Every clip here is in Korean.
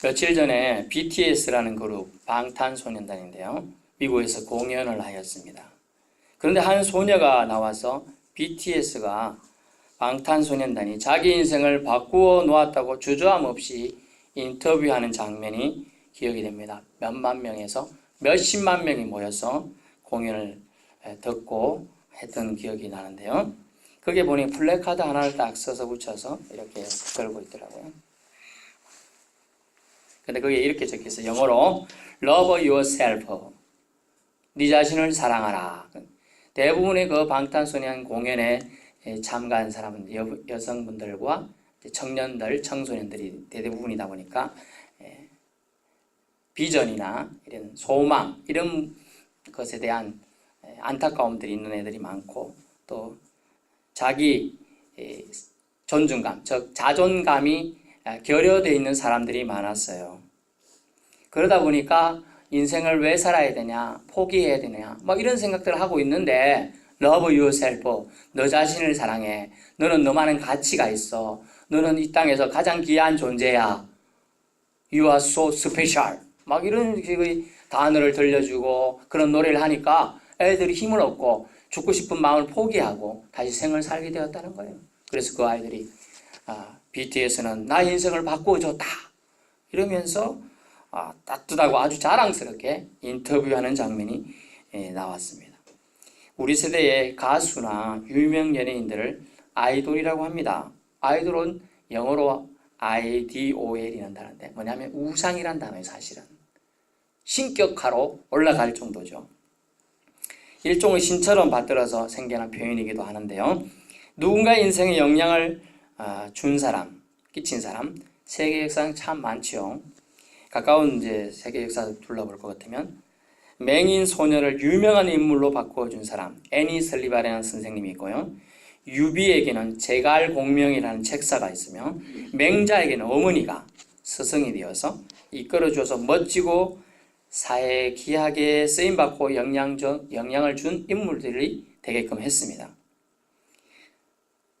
며칠 전에 BTS라는 그룹 방탄소년단인데요. 미국에서 공연을 하였습니다. 그런데 한 소녀가 나와서 BTS가 방탄소년단이 자기 인생을 바꾸어 놓았다고 주저함 없이 인터뷰하는 장면이 기억이 됩니다. 몇만 명에서 몇십만 명이 모여서 공연을 듣고 했던 기억이 나는데요. 거기에 보니 플래카드 하나를 딱 써서 붙여서 이렇게 걸고 있더라고요. 근데 거기에 이렇게 적혀 있어요. 영어로 Love yourself. 네 자신을 사랑하라. 대부분의 그 방탄소년 공연에 참가한 사람은 여, 여성분들과 청년들, 청소년들이 대부분이다 보니까 예, 비전이나 이런 소망 이런 것에 대한 예, 안타까움들이 있는 애들이 많고 또 자기 예, 존중감, 즉 자존감이 아, 결여되어 있는 사람들이 많았어요. 그러다 보니까 인생을 왜 살아야 되냐, 포기해야 되냐, 뭐 이런 생각들을 하고 있는데 Love yourself. 너 자신을 사랑해. 너는 너만의 가치가 있어. 너는 이 땅에서 가장 귀한 존재야. You are so special. 막 이런 식의 단어를 들려주고 그런 노래를 하니까 애들이 힘을 얻고 죽고 싶은 마음을 포기하고 다시 생을 살게 되었다는 거예요. 그래서 그 아이들이 아, BTS는 나 인생을 바꿔줬다. 이러면서 아, 따뜻하고 아주 자랑스럽게 인터뷰하는 장면이 예, 나왔습니다. 우리 세대의 가수나 유명 연예인들을 아이돌이라고 합니다. 아이돌은 영어로 IDOL이라는 단어인데 뭐냐면 우상이란 단어예요 사실은. 신격화로 올라갈 정도죠. 일종의 신처럼 받들어서 생겨난 표현이기도 하는데요. 누군가 인생에 영향을 아, 준 사람, 끼친 사람, 세계 역사는 참 많지요. 가까운 이제 세계 역사 둘러볼 것 같으면 맹인 소녀를 유명한 인물로 바꿔준 사람 애니 슬리바라는 선생님이 있고요. 유비에게는 제갈 공명이라는 책사가 있으며 맹자에게는 어머니가 스승이 되어서 이끌어줘서 멋지고 사회에 귀하게 쓰임받고 영향 영향을 준 인물들이 되게끔 했습니다.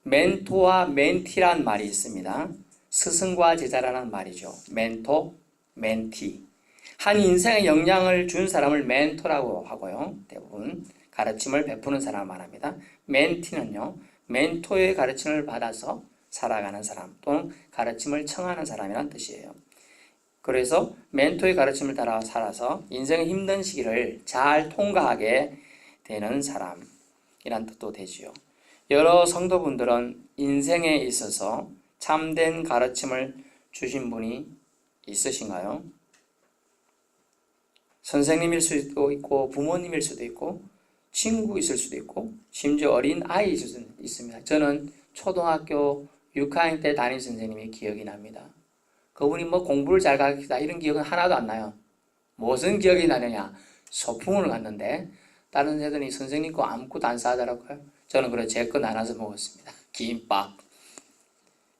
멘토와 멘티란 말이 있습니다. 스승과 제자라는 말이죠. 멘토, 멘티. 한 인생에 영향을 준 사람을 멘토라고 하고요. 대부분 가르침을 베푸는 사람을 말합니다. 멘티는요. 멘토의 가르침을 받아서 살아가는 사람 또는 가르침을 청하는 사람이란 뜻이에요. 그래서 멘토의 가르침을 따라 살아서 인생의 힘든 시기를 잘 통과하게 되는 사람이란 뜻도 되지요. 여러 성도분들은 인생에 있어서 참된 가르침을 주신 분이 있으신가요? 선생님일 수도 있고 부모님일 수도 있고 친구 있을 수도 있고 심지어 어린 아이 있습니다. 저는 초등학교 6학년 때 담임 선생님이 기억이 납니다. 그분이 뭐 공부를 잘 가르치다 이런 기억은 하나도 안 나요. 무슨 기억이 나느냐? 소풍을 갔는데 다른 애들이 선생님 거 아무것도 안 사더라고요. 저는 그래 제거 나눠서 먹었습니다. 김밥.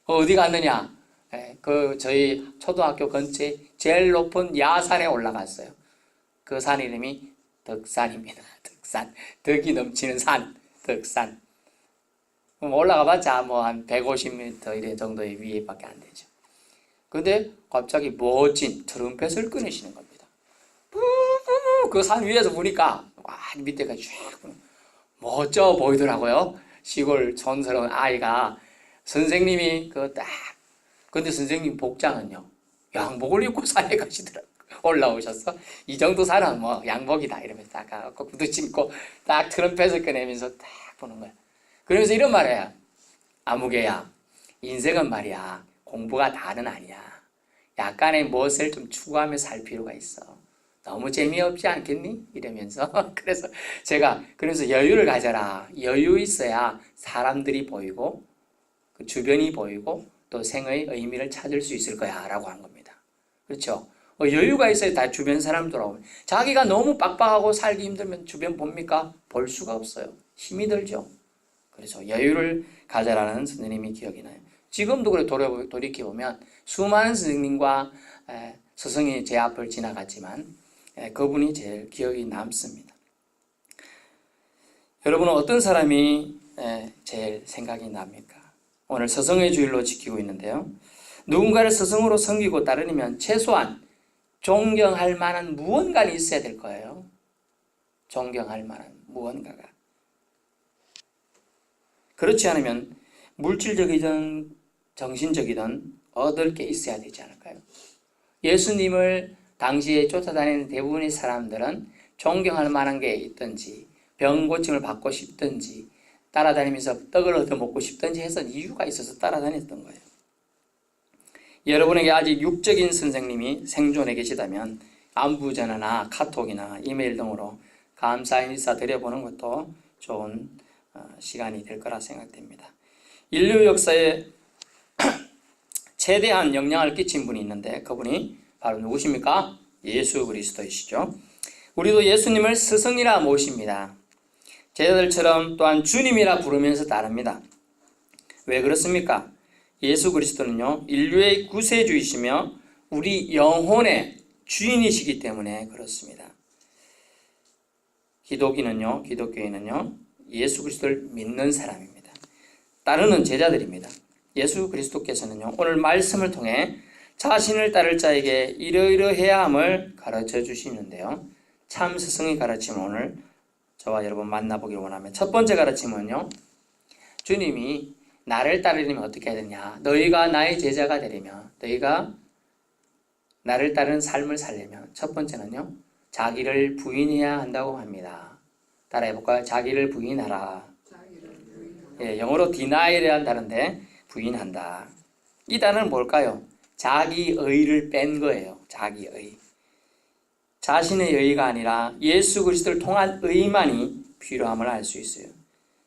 어디 갔느냐? 예, 그 저희 초등학교 근처에 제일 높은 야산에 올라갔어요. 그 산 이름이 덕산입니다. 덕산. 덕이 넘치는 산. 덕산. 올라가봤자 뭐 한 150m 이래 정도의 위에밖에 안 되죠. 근데 갑자기 멋진 트럼펫을 끊으시는 겁니다. 그 산 위에서 보니까 와 밑에까지 쫙 멋져 보이더라고요. 시골 촌스러운 아이가 선생님이 그 딱 근데 선생님 복장은요 양복을 입고 산에 가시더라고요. 올라오셔서 이 정도 사람 뭐 양복이다 이러면서 딱 가고 구두 신고 딱 트럼펫을 꺼내면서 딱 보는 거야. 그러면서 이런 말이야. 아무개야 인생은 말이야 공부가 다는 아니야. 약간의 무엇을 좀 추구하며 살 필요가 있어. 너무 재미없지 않겠니? 이러면서 그래서 제가 그래서 여유를 가져라. 여유 있어야 사람들이 보이고 그 주변이 보이고 또 생의 의미를 찾을 수 있을 거야라고 한 겁니다. 그렇죠? 어, 여유가 있어야 다 주변 사람 돌아오면 자기가 너무 빡빡하고 살기 힘들면 주변 봅니까? 볼 수가 없어요. 힘이 들죠. 그래서 여유를 가져라는 선생님이 기억이 나요. 지금도 그래 돌이켜 보면 수많은 선생님과 스승이 제 앞을 지나갔지만 그분이 제일 기억이 남습니다. 여러분은 어떤 사람이 제일 생각이 납니까? 오늘 서성의 주일로 지키고 있는데요. 누군가를 스승으로 섬기고 따르려면 최소한 존경할 만한 무언가는 있어야 될 거예요. 존경할 만한 무언가가. 그렇지 않으면 물질적이든 정신적이든 얻을 게 있어야 되지 않을까요? 예수님을 당시에 쫓아다니는 대부분의 사람들은 존경할 만한 게 있든지 병 고침을 받고 싶든지 따라다니면서 떡을 얻어 먹고 싶든지 해서 이유가 있어서 따라다녔던 거예요. 여러분에게 아직 육적인 선생님이 생존해 계시다면 안부 전화나 카톡이나 이메일 등으로 감사 인사 드려보는 것도 좋은 어, 시간이 될 거라 생각됩니다. 인류 역사에 최대한 영향을 끼친 분이 있는데 그분이 바로 누구십니까? 예수 그리스도이시죠. 우리도 예수님을 스승이라 모십니다. 제자들처럼 또한 주님이라 부르면서 따릅니다. 왜 그렇습니까? 예수 그리스도는요, 인류의 구세주이시며 우리 영혼의 주인이시기 때문에 그렇습니다. 기독인은요, 기독교인은요, 예수 그리스도를 믿는 사람입니다. 따르는 제자들입니다. 예수 그리스도께서는요, 오늘 말씀을 통해 자신을 따를 자에게 이러이러해야 함을 가르쳐 주시는데요. 참 스승의 가르침을 오늘 저와 여러분 만나보기를 원하면 첫 번째 가르침은요. 주님이 나를 따르려면 어떻게 해야 되냐? 너희가 나의 제자가 되려면 너희가 나를 따르는 삶을 살려면 첫 번째는요. 자기를 부인해야 한다고 합니다. 따라해 볼까요? 자기를 부인하라. 예, 영어로 denial이라는 단어인데 부인한다. 이 단어는 뭘까요? 자기 의를 뺀 거예요. 자기 의. 자신의 의가 아니라 예수 그리스도를 통한 의만이 필요함을 알 수 있어요.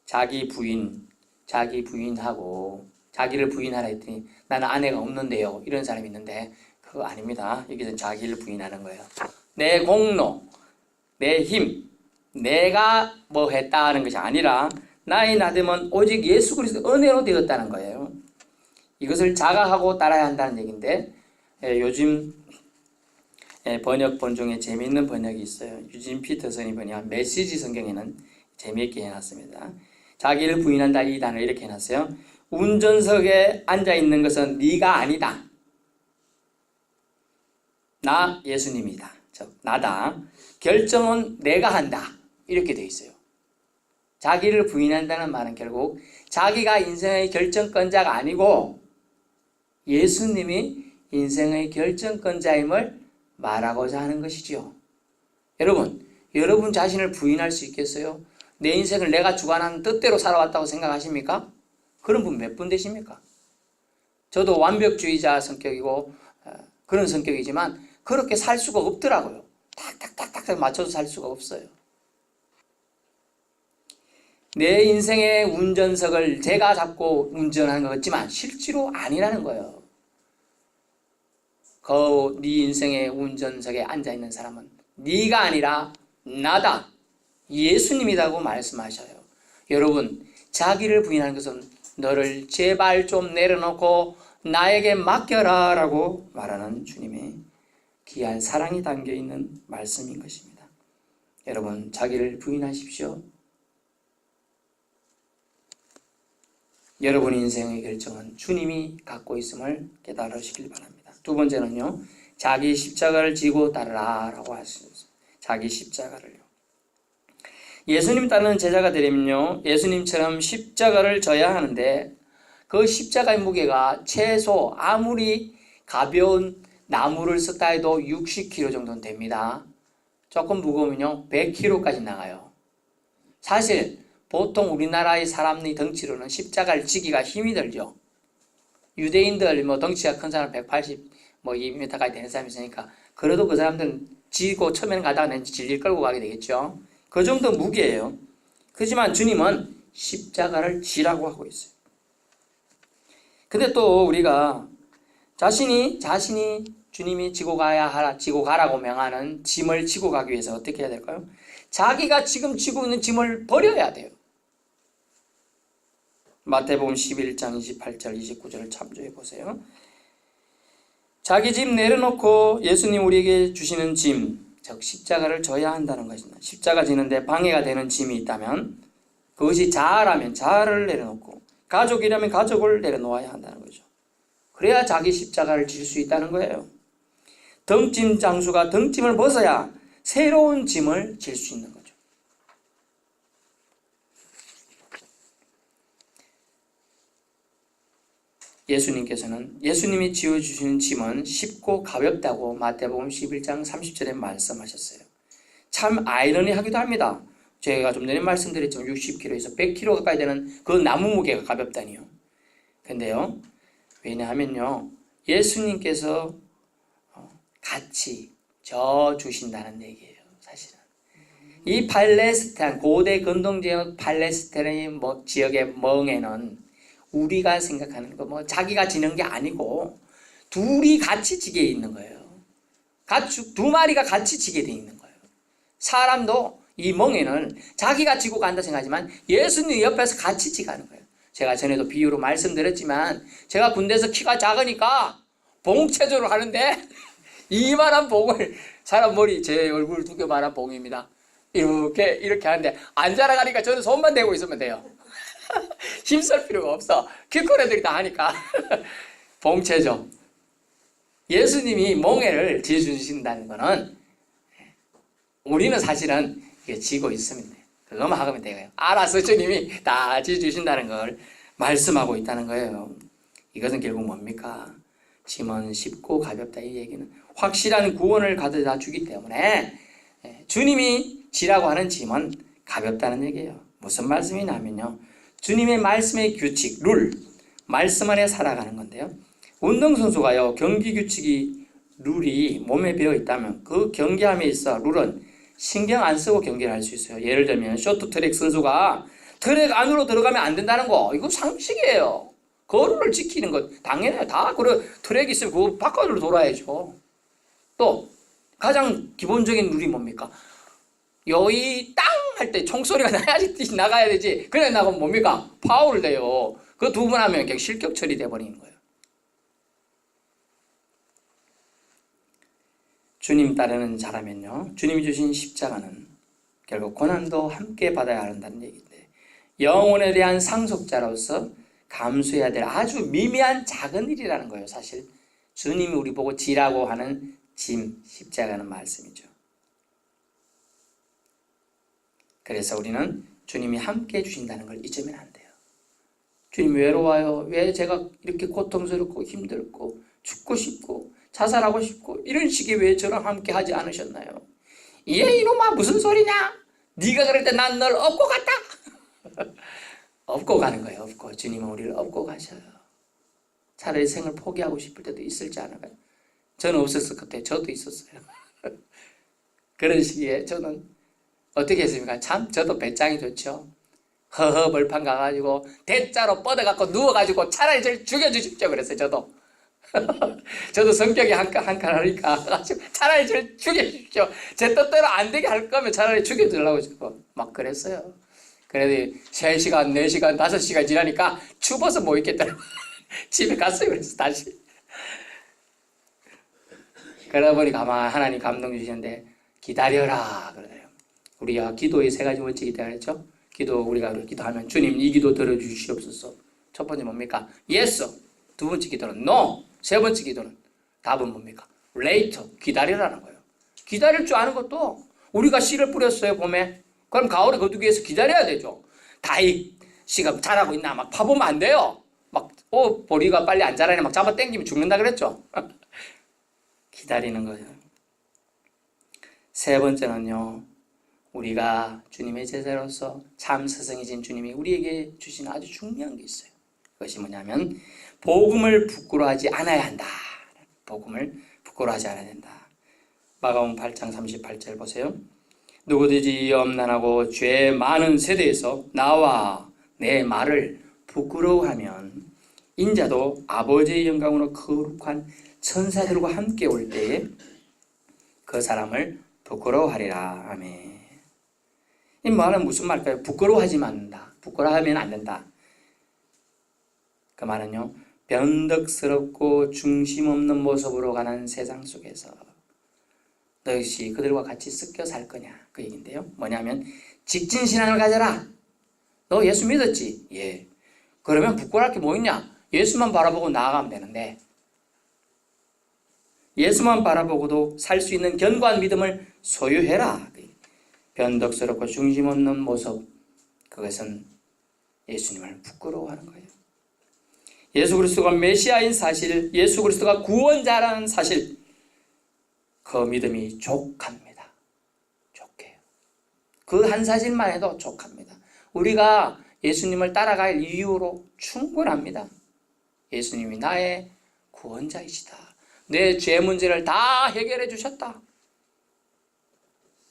자기 부인, 자기 부인하고 자기를 부인하라 했더니 나는 아내가 없는데요. 이런 사람이 있는데 그거 아닙니다. 여기서 자기를 부인하는 거예요. 내 공로, 내 힘, 내가 뭐 했다 하는 것이 아니라 나의 나됨은 오직 예수 그리스도 은혜로 되었다는 거예요. 이것을 자각하고 따라야 한다는 얘기인데 예, 요즘 예, 번역본 중에 재미있는 번역이 있어요. 유진 피터슨이 번역한 메시지 성경에는 재미있게 해놨습니다. 자기를 부인한다 이 단어를 이렇게 해놨어요. 운전석에 앉아 있는 것은 네가 아니다. 나 예수님이다. 즉 나다. 결정은 내가 한다. 이렇게 돼 있어요. 자기를 부인한다는 말은 결국 자기가 인생의 결정권자가 아니고 예수님이 인생의 결정권자임을 말하고자 하는 것이지요. 여러분, 여러분 자신을 부인할 수 있겠어요? 내 인생을 내가 주관하는 뜻대로 살아왔다고 생각하십니까? 그런 분 몇 분 되십니까? 저도 완벽주의자 성격이고 어, 그런 성격이지만 그렇게 살 수가 없더라고요. 탁탁탁탁 맞춰서 살 수가 없어요. 네 인생의 운전석을 제가 잡고 운전하는 것 같지만 실제로 아니라는 거예요. 그네 인생의 운전석에 앉아 있는 사람은 네가 아니라 나다. 예수님이라고 말씀하셔요. 여러분, 자기를 부인하는 것은 너를 제발 좀 내려놓고 나에게 맡겨라 라고 말하는 주님의 귀한 사랑이 담겨 있는 말씀인 것입니다. 여러분, 자기를 부인하십시오. 여러분 인생의 결정은 주님이 갖고 있음을 깨달으시길 바랍니다. 두 번째는요, 자기 십자가를 지고 따르라라고 하셨습니다. 자기 십자가를요. 예수님 따르는 제자가 되려면요, 예수님처럼 십자가를 져야 하는데 그 십자가의 무게가 최소 아무리 가벼운 나무를 썼다 해도 60kg 정도는 됩니다. 조금 무거우면요, 100kg까지 나가요. 사실 보통 우리나라의 사람의 덩치로는 십자가를 지기가 힘이 들죠. 유대인들 뭐 덩치가 큰 사람 180, 뭐 2m까지 되는 사람이 있으니까 그래도 그 사람들은 지고 처음에는 가다가 질질 끌고 가게 되겠죠. 그 정도 무게예요. 그렇지만 주님은 십자가를 지라고 하고 있어요. 근데 또 우리가 자신이 자신이 주님이 지고 가야 하라, 지고 가라고 명하는 짐을 지고 가기 위해서 어떻게 해야 될까요? 자기가 지금 지고 있는 짐을 버려야 돼요. 마태복음 11장 28절 29절을 참조해 보세요. 자기 짐 내려놓고 예수님 우리에게 주시는 짐, 즉 십자가를 져야 한다는 것입니다. 십자가 지는데 방해가 되는 짐이 있다면 그것이 자아라면 자아를 내려놓고 가족이라면 가족을 내려놓아야 한다는 거죠. 그래야 자기 십자가를 질 수 있다는 거예요. 덩짐 장수가 덩짐을 벗어야 새로운 짐을 질 수 있는 거죠. 예수님께서는 예수님이 지어주시는 짐은 쉽고 가볍다고 마태복음 11장 30절에 말씀하셨어요. 참 아이러니하기도 합니다. 제가 좀 전에 말씀드렸지만 60kg에서 100kg 가까이 되는 그 나무 무게가 가볍다니요. 근데요, 왜냐하면요, 예수님께서 어, 같이 져 주신다는 얘기예요, 사실은. 이 팔레스타인, 고대 근동 지역 팔레스타인의 뭐 지역의 멍에는 우리가 생각하는 거 뭐 자기가 지는 게 아니고 둘이 같이 지게 있는 거예요. 가축 두 마리가 같이 지게 돼 있는 거예요. 사람도 이 멍에는 자기가 지고 간다 생각하지만 예수님 옆에서 같이 지가는 거예요. 제가 전에도 비유로 말씀드렸지만 제가 군대에서 키가 작으니까 봉체조를 하는데 이만한 봉을 사람 머리 제 얼굴 두 개만한 봉입니다. 이렇게 이렇게 하는데 안 자라가니까 저는 손만 대고 있으면 돼요. 힘쓸 필요가 없어. 키큰 애들이 다 하니까. 봉체죠. 예수님이 멍에를 지어주신다는 거는 우리는 사실은 이게 지고 있습니다. 그거만 하면 돼요. 알아서 주님이 다 지어주신다는 걸 말씀하고 있다는 거예요. 이것은 결국 뭡니까? 짐은 쉽고 가볍다 이 얘기는 확실한 구원을 가져다 주기 때문에 예, 주님이 지라고 하는 짐은 가볍다는 얘기예요. 무슨 말씀이냐면요. 주님의 말씀의 규칙, 룰, 말씀 안에 살아가는 건데요. 운동선수가요, 경기 규칙이, 룰이 몸에 배어 있다면 그 경기함에 있어 룰은 신경 안 쓰고 경기를 할 수 있어요. 예를 들면 쇼트트랙 선수가 트랙 안으로 들어가면 안 된다는 거, 이거 상식이에요. 그 룰을 지키는 것, 당연해요. 다, 그래, 트랙 있으면 그 바깥으로 돌아야죠. 또, 가장 기본적인 룰이 뭡니까? 여의 땅 할 때 총소리가 나야지 나가야 되지. 그래 나가면 뭡니까? 파울 돼요. 그 두 번 하면 그냥 실격 처리돼 버리는 거예요. 주님 따르는 자라면요. 주님이 주신 십자가는 결국 고난도 함께 받아야 한다는 얘기인데 영혼에 대한 상속자로서 감수해야 될 아주 미미한 작은 일이라는 거예요. 사실 주님이 우리 보고 지라고 하는 짐 십자가는 말씀이죠. 그래서 우리는 주님이 함께 해주신다는 걸 잊으면 안 돼요. 주님 외로워요. 왜 제가 이렇게 고통스럽고 힘들고 죽고 싶고 자살하고 싶고 이런 식의 왜 저랑 함께 하지 않으셨나요? 얘 이놈아 무슨 소리냐? 네가 그럴 때 난 널 업고 갔다. 업고 가는 거예요. 업고 주님은 우리를 업고 가셔요. 차라리 생을 포기하고 싶을 때도 있을지 않을까요? 저는 없었을 것 같아요. 저도 있었어요. 그런 시기에 저는 어떻게 했습니까? 참 저도 배짱이 좋죠. 허허 벌판 가가지고 대자로 뻗어갖고 누워가지고 차라리 저를 죽여주십시오. 그랬어요 저도. 저도 성격이 한칸 하니까. 차라리 저를 죽여주십시오. 제 뜻대로 안 되게 할 거면 차라리 죽여주려고 저도 막 그랬어요. 그래도 3시간 4시간 5시간 지나니까 추워서 못 있겠더라고. 집에 갔어요. 그래서 다시. 그러다 보니 가만 하나님 감동 주시는데 기다려라. 그러더래요 우리가 기도의 세 가지 원칙이 있다 그랬죠? 기도 우리가 기도하면 주님 이 기도 들어주시옵소서. 첫 번째 뭡니까? Yes. 두 번째 기도는 No. 세 번째 기도는 답은 뭡니까? Later. 기다리라는 거예요. 기다릴 줄 아는 것도 우리가 씨를 뿌렸어요 봄에. 그럼 가을에 거두기 위해서 기다려야 되죠. 다이 씨가 자라고 있나 막 파보면 안 돼요. 막 어, 보리가 빨리 안 자라네 막 잡아 당기면 죽는다 그랬죠. 기다리는 거예요. 세 번째는요. 우리가 주님의 제자로서 참 스승이신 주님이 우리에게 주신 아주 중요한 게 있어요. 그것이 뭐냐면 복음을 부끄러워하지 않아야 한다. 복음을 부끄러워하지 않아야 된다. 마가음 8장 38절 보세요. 누구든지 염난하고 죄 많은 세대에서 나와 내 말을 부끄러워하면 인자도 아버지의 영광으로 거룩한 천사들과 함께 올 때에 그 사람을 부끄러워하리라. 아멘. 이 말은 무슨 말일까요? 부끄러워하지 않는다. 부끄러워하면 안 된다. 그 말은요. 변덕스럽고 중심 없는 모습으로 가는 세상 속에서 너희 그들과 같이 섞여 살 거냐 그 얘기인데요. 뭐냐면 직진 신앙을 가져라. 너 예수 믿었지? 예. 그러면 부끄러울 게 뭐 있냐? 예수만 바라보고 나아가면 되는데 예수만 바라보고도 살 수 있는 견고한 믿음을 소유해라. 변덕스럽고 중심 없는 모습 그것은 예수님을 부끄러워하는 거예요. 예수 그리스도가 메시아인 사실, 예수 그리스도가 구원자라는 사실 그 믿음이 족합니다. 족해요. 그 한 사실만 해도 족합니다. 우리가 예수님을 따라갈 이유로 충분합니다. 예수님이 나의 구원자이시다. 내 죄 문제를 다 해결해 주셨다.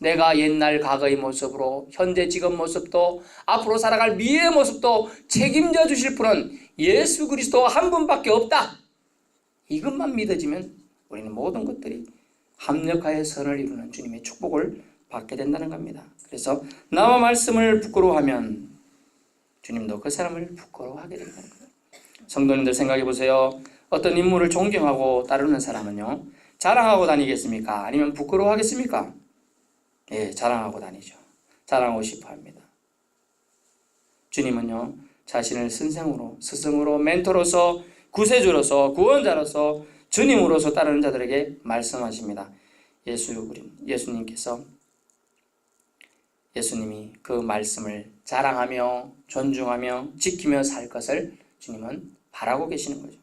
내가 옛날 과거의 모습으로 현재 지금 모습도 앞으로 살아갈 미래의 모습도 책임져 주실 분은 예수 그리스도 한 분밖에 없다. 이것만 믿어지면 우리는 모든 것들이 합력하여 선을 이루는 주님의 축복을 받게 된다는 겁니다. 그래서 나와 말씀을 부끄러워하면 주님도 그 사람을 부끄러워하게 된다는 거예요. 성도님들 생각해 보세요. 어떤 인물을 존경하고 따르는 사람은요. 자랑하고 다니겠습니까? 아니면 부끄러워하겠습니까? 예, 자랑하고 다니죠. 자랑하고 싶어 합니다. 주님은요, 자신을 선생으로, 스승으로, 멘토로서, 구세주로서, 구원자로서, 주님으로서 따르는 자들에게 말씀하십니다. 예수, 예수님께서, 예수님이 그 말씀을 자랑하며, 존중하며, 지키며 살 것을 주님은 바라고 계시는 거죠.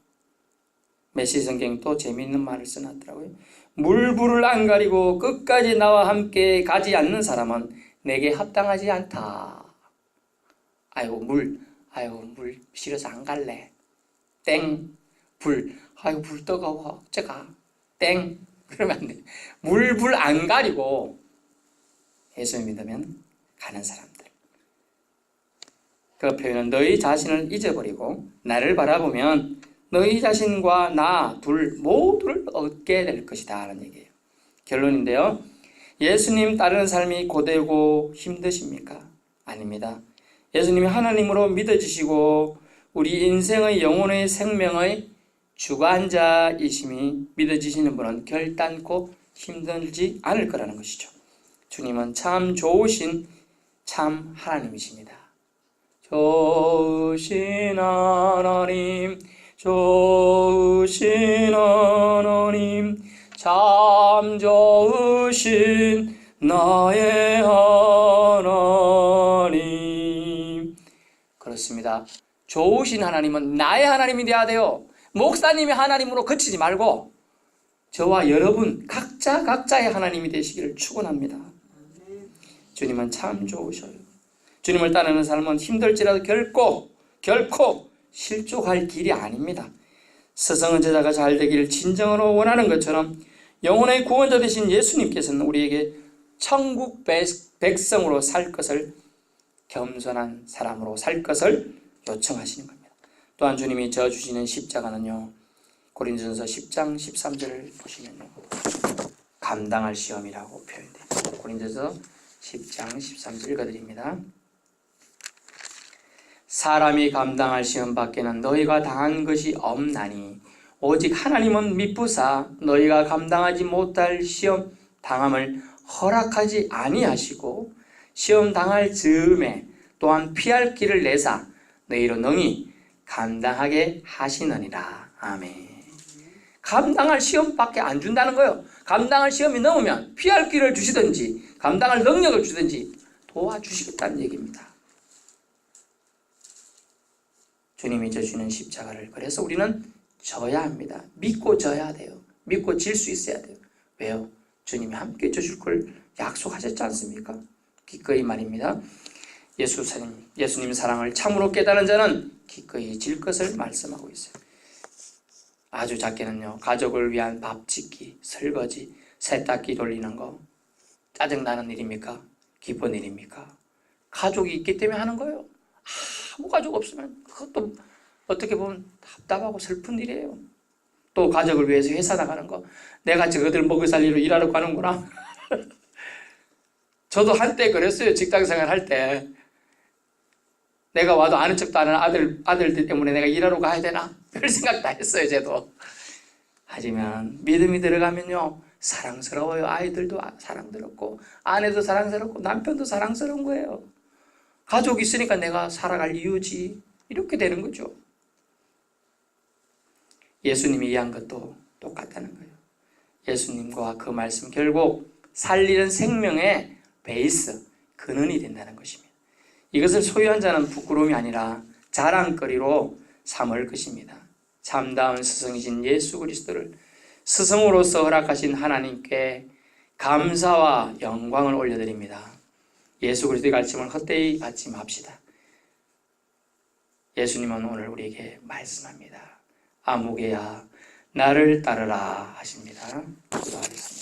메시 성경 또 재미있는 말을 써놨더라고요. 물불을 안 가리고 끝까지 나와 함께 가지 않는 사람은 내게 합당하지 않다. 아이고 물, 아이고 물 싫어서 안 갈래. 땡, 불, 아이고 불 뜨거워. 제가 땡. 그러면 안 돼. 물 불 안 가리고 예수 믿으면 가는 사람들. 그 표현은 너희 자신을 잊어버리고 나를 바라보면 너희 자신과 나 둘 모두를 얻게 될 것이다 하는 얘기예요. 결론인데요. 예수님 따르는 삶이 고되고 힘드십니까? 아닙니다. 예수님이 하나님으로 믿어지시고 우리 인생의 영혼의 생명의 주관자이심이 믿어지시는 분은 결단코 힘들지 않을 거라는 것이죠. 주님은 참 좋으신 참 하나님이십니다. 좋으신 하나님 좋으신 하나님 참 좋으신 나의 하나님 그렇습니다. 좋으신 하나님은 나의 하나님이 되어야 돼요. 목사님의 하나님으로 그치지 말고 저와 여러분 각자 각자의 하나님이 되시기를 축원합니다. 주님은 참 좋으셔요. 주님을 따르는 삶은 힘들지라도 결코 결코 실족할 길이 아닙니다. 스승은 제자가 잘 되기를 진정으로 원하는 것처럼 영혼의 구원자 되신 예수님께서는 우리에게 천국 백성으로 살 것을 겸손한 사람으로 살 것을 요청하시는 겁니다. 또한 주님이 저 주시는 십자가는요. 고린전서 10장 13절을 보시면요. 감당할 시험이라고 표현돼요. 고린전서 10장 13절 읽어드립니다. 사람이 감당할 시험 밖에는 너희가 당한 것이 없나니 오직 하나님은 미쁘사 너희가 감당하지 못할 시험 당함을 허락하지 아니하시고 시험 당할 즈음에 또한 피할 길을 내사 너희로 능히 감당하게 하시느니라 아멘. 감당할 시험밖에 안 준다는 거예요. 감당할 시험이 넘으면 피할 길을 주시든지 감당할 능력을 주든지 도와주시겠다는 얘기입니다. 주님이 져주는 십자가를 그래서 우리는 져야 합니다. 믿고 져야 돼요. 믿고 질 수 있어야 돼요. 왜요? 주님이 함께 져줄 걸 약속하셨지 않습니까? 기꺼이 말입니다. 예수님, 예수님 사랑을 참으로 깨달은 자는 기꺼이 질 것을 말씀하고 있어요. 아주 작게는요, 가족을 위한 밥 짓기, 설거지, 세탁기 돌리는 거, 짜증나는 일입니까? 기쁜 일입니까? 가족이 있기 때문에 하는 거예요. 아무 가족 없으면 그것도 어떻게 보면 답답하고 슬픈 일이에요. 또 가족을 위해서 회사 나가는 거. 내가 저거들 먹여 살리러 일하러 가는구나. 저도 한때 그랬어요. 직장 생활 할 때. 내가 와도 아는 척도 안 하는 아들, 아들들 때문에 내가 일하러 가야 되나? 별 생각 다 했어요, 저도. 하지만 믿음이 들어가면요. 사랑스러워요. 아이들도 사랑스럽고, 아내도 사랑스럽고, 남편도 사랑스러운 거예요. 가족이 있으니까 내가 살아갈 이유지. 이렇게 되는 거죠. 예수님이 이해한 것도 똑같다는 거예요. 예수님과 그 말씀 결국 살리는 생명의 베이스, 근원이 된다는 것입니다. 이것을 소유한 자는 부끄러움이 아니라 자랑거리로 삼을 것입니다. 참다운 스승이신 예수 그리스도를 스승으로서 허락하신 하나님께 감사와 영광을 올려드립니다. 예수 그리스도의 가르침을 헛되이 받지 맙시다. 예수님은 오늘 우리에게 말씀합니다. 아무개야 나를 따르라 하십니다. 기도하겠습니다.